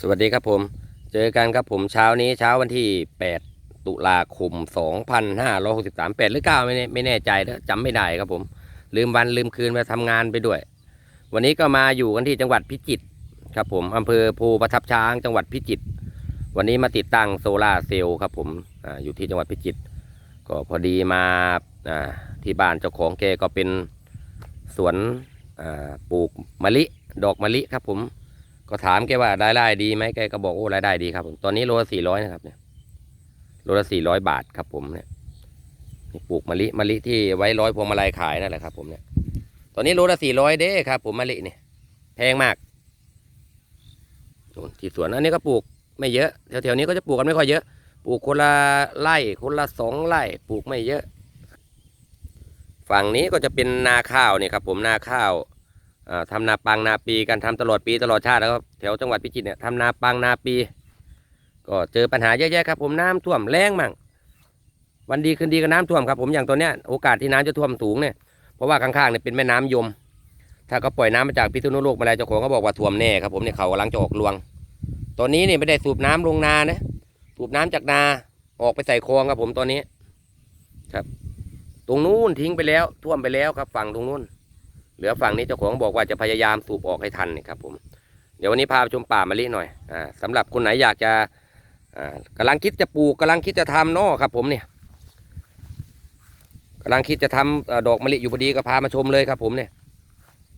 สวัสดีครับผม เจอกันครับผมเช้านี้เช้าวันที่ 8 ตุลาคม 2563 8หรือ9ไม่แน่ไม่แน่ใจนะจำไม่ได้ครับผม ลืมวันลืมคืนมาทำงานไปด้วย วันนี้ก็มาอยู่กันที่จังหวัดพิจิตรครับผมอำเภอภูประทับช้างจังหวัดพิจิตรวันนี้มาติดตั้งโซลาร์เซลล์ครับผมออยู่ที่จังหวัดพิจิตรก็พอดีมาที่บ้านเจ้าของแกก็เป็นสวนปลูกมะลิ ดอกมะลิครับผม ก็ถามแกว่ารายได้ดีไหมแกก็บอกโอ้รายได้ดีครับผมตอนนี้โลละสี่ร้อยนะครับเนี่ยโลละสี่ร้อยบาทครับผมเนี่ยปลูกมะลิมะลิที่ไว้ร้อยพวงมาลัยขายนั่นแหละครับ ผมเนี่ย ตอนนี้โลละสี่ร้อยเด้ครับ ผมมะลิเนี่ยแพงมากดูที่สวนอันนี้ก็ปลูกไม่เยอะแถวๆนี้ก็จะปลูกกันไม่ค่อยเยอะปลูกคนละไร่คนละสองไร่ปลูกไม่เยอะ ฝั่งนี้ก็จะเป็นนาข้าวเนี่ยครับ ผมนาข้าว ทำนาปังนาปีกันทำตลอดปีตลอดชาติแล้วแถวจังหวัดพิจิตรเนี่ยทำนาปังนาปี ก็เจอปัญหาเยอะแยะครับ ผมน้ำท่วมแรงมั่งวันดีคืนดีก็น้ำท่วมครับผมอย่างตัวเนี้ยโอกาสที่น้ำจะท่วมสูงเนี่ยเพราะว่าข้างๆเนี่ยเป็นแม่น้ำยม ถ้าเขาปล่อยน้ำมาจากพิษณุโลกมาแล้วเจ้าของก็บอกว่าท่วมแน่ครับผมเนี่ยเขากำลังจะออกรวง ตอนนี้เนี่ยไม่ได้สูบน้ำลงนานะสูบน้ำจากนาออกไปใส่คลองครับผมตอนนี้ ครับ ตรงนู้นทิ้งไปแล้วท่วมไปแล้วครับฝั่งตรงนู้น เหลือฝั่งนี้เจ้าของบอกว่าจะพยายามสูบออกให้ทันนะครับผม เดี๋ยววันนี้พาไปชมป่ามะลิหน่อยอ่าสำหรับคนไหนอยากจะอ่ากำลังคิดจะปลูกกำลังคิดจะทำนอครับ ผมเนี่ยกำลังคิดจะทำเอ่อดอกมะลิอยู่พอดีก็พามาชมเลยครับ ผมเนี่ย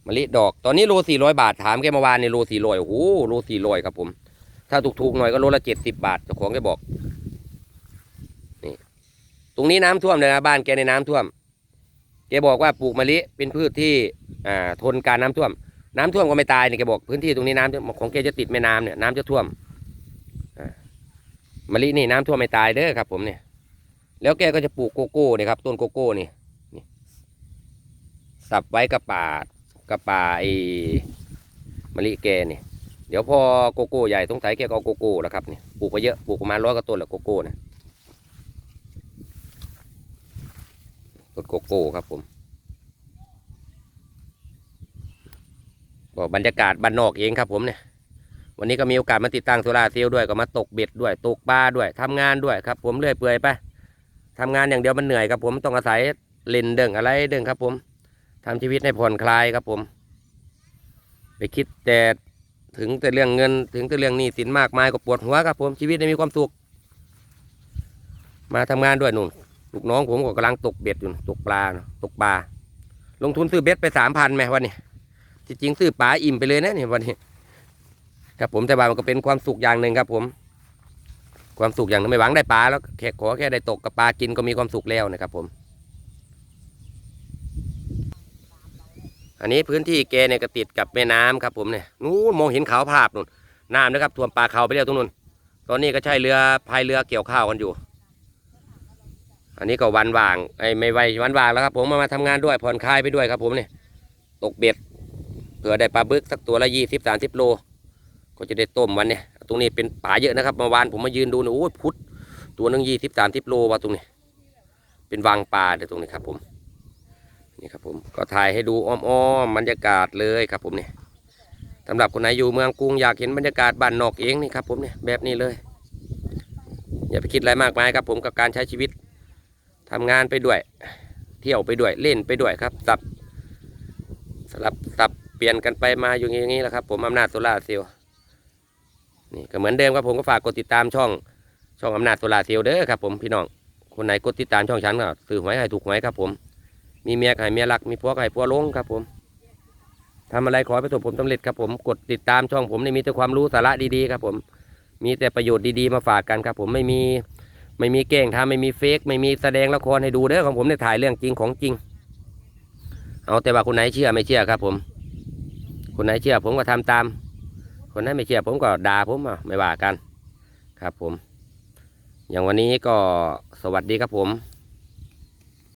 มะลิดอกตอนนี้โลสี่ร้อยบาทถามแกเมื่อวานในโลสี่ร้อยโอ้โหโลสี่ร้อยครับ ผม ถ้าถูกๆหน่อยก็โลละเจ็ดสิบบาทเจ้าของแกบอกนี่ตรงนี้น้ำท่วมเลยนะบ้านแกในน้ำท่วมแกบอกว่าปลูกมะลิเป็นพืชที่ อ่าทนการน้ำท่วม น้ำท่วมก็ไม่ตายเนี่ยแกบอกพื้นที่ตรงนี้น้ำของแกจะติดแม่น้ำเนี่ยน้ำจะท่วมมะลินี่น้ำท่วมไม่ตายเด้อครับ ผมเนี่ยแล้วแกก็จะปลูกโกโก้เนี่ยครับต้นโกโก้นี่นี่สับไว้กับป่ากับป่าไอ้มะลิแกนี่เดี๋ยวพอโกโก้ใหญ่ต้องใส่แกก็เอาโกโก้แล้วครับนี่ปลูกไปเยอะปลูกประมาณร้อยกว่าต้นแหละโกโก้นี่ยต้นโกโก้ครับผม ก็บรรยากาศบ้านนอกเองครับผมเนี่ยวันนี้ก็มีโอกาสมาติดตั้งโซลาร์เซลล์ด้วยก็มาตกเบ็ดด้วยตกปลาด้วยทำงานด้วยครับ ผมเรื่อยเปื่อยไปทำงานอย่างเดียวมันเหนื่อยครับผมต้องอาศัยเล่นเด้งอะไรเด้งครับผมทำชีวิตให้ผ่อนคลายครับผม ไปคิดแต่ถึงแต่เรื่องเงิน ถึงแต่เรื่องหนี้สินมากมายก็ปวดหัวครับผมชีวิตไม่มีความสุข มาทำงานด้วยนุ่นลูกน้องผมก็กำลังตกเบ็ดอยู่ตกปลาตกปลาลงทุนซื้อเบ็ดไปสามพันไหมวันนี้ จริงซื้อปลาอิ่มไปเลยนะเนี่ยวันนี้ครับผมแต่ว่ามันก็เป็นความสุขอย่างหนึ่งครับ ผม ความสุขอย่างนึงไม่หวังได้ปลาแล้วแค่ขอแค่ได้ตกกับปลากินก็มีความสุขแล้วนะครับ ผม อันนี้พื้นที่แกเนี่ยก็ติดกับแม่น้ำครับ ผมเนี่ยนู้นมองเห็นเขาวภาพนู่นน้ำนะครับท่วมปลาเขาไปแล้วตรงนู้นตอนนี้ก็ใช้เรือพายเรือเกี่ยวข้าวกันอยู่ อันนี้ก็วันว่างไอ้ไม่ไหววันว่างแล้วครับ ผมมามาทำงานด้วยผ่อนคลายไปด้วยครับ ผมเนี่ยตกเบ็ด ผื่อได้ปลาบึกสักตัวละยี่สิบสามสิบโล ก็จะได้ต้มวันเนี่ย ตรงนี้เป็นป่าเยอะนะครับเมื่อวานผมมายืนดูนะโอ้ยพุดตัวนึงยี่สิบสามสิบโลว่ะตรงนี้ เป็นวางปลาเดี๋ยวตรงนี้ครับผมนี่ครับผมก็ถ่ายให้ดูอ้อมๆบรรยากาศเลยครับผมเนี่ยสำหรับคนไหนอยู่เมืองกรุงอยากเห็นบรรยากาศบ้านนอกเองนี่ครับผมเนี่ยแบบนี้เลย อย่าไปคิดอะไรมากมายครับผมกับการใช้ชีวิตทำงานไปด้วย เที่ยวไปด้วยเล่นไปด้วยครับสับสลับสับ เปลี่ยนกันไปมาอยู่อย่างนี้แหละครับ ผมอำนาจโซลาเซลล์นี่ก็เหมือนเดิมครับผมก็ฝากกดติดตามช่องช่องอำนาจโซลาเซลล์เด้อครับผมพี่น้องคนไหนกดติดตามช่องฉันก็ซื้อหวยให้ถูกหวยครับผม มีเมียก็ให้เมียรักมีผัวก็ให้ผัวหลงครับผมทำอะไรขอให้ประสบผลสำเร็จครับผมกดติดตามช่องผมนี่มีแต่ความรู้สาระดีๆครับผม มีแต่ประโยชน์ดีๆมาฝากกันครับ ผมไม่มีไม่มีเก่งทำไม่มีเฟกไม่มีแสดงละครให้ดูเด้อของผมเนี่ยถ่ายเรื่องจริงของจริง เอาแต่ว่าคนไหนเชื่อไม่เชื่อครับผม คนไหนเชื่อผมก็ทำตาม คนไหนไม่เชื่อผมก็ด่าผมอะไม่ว่ากัน ครับผม อย่างวันนี้ก็สวัสดีครับผม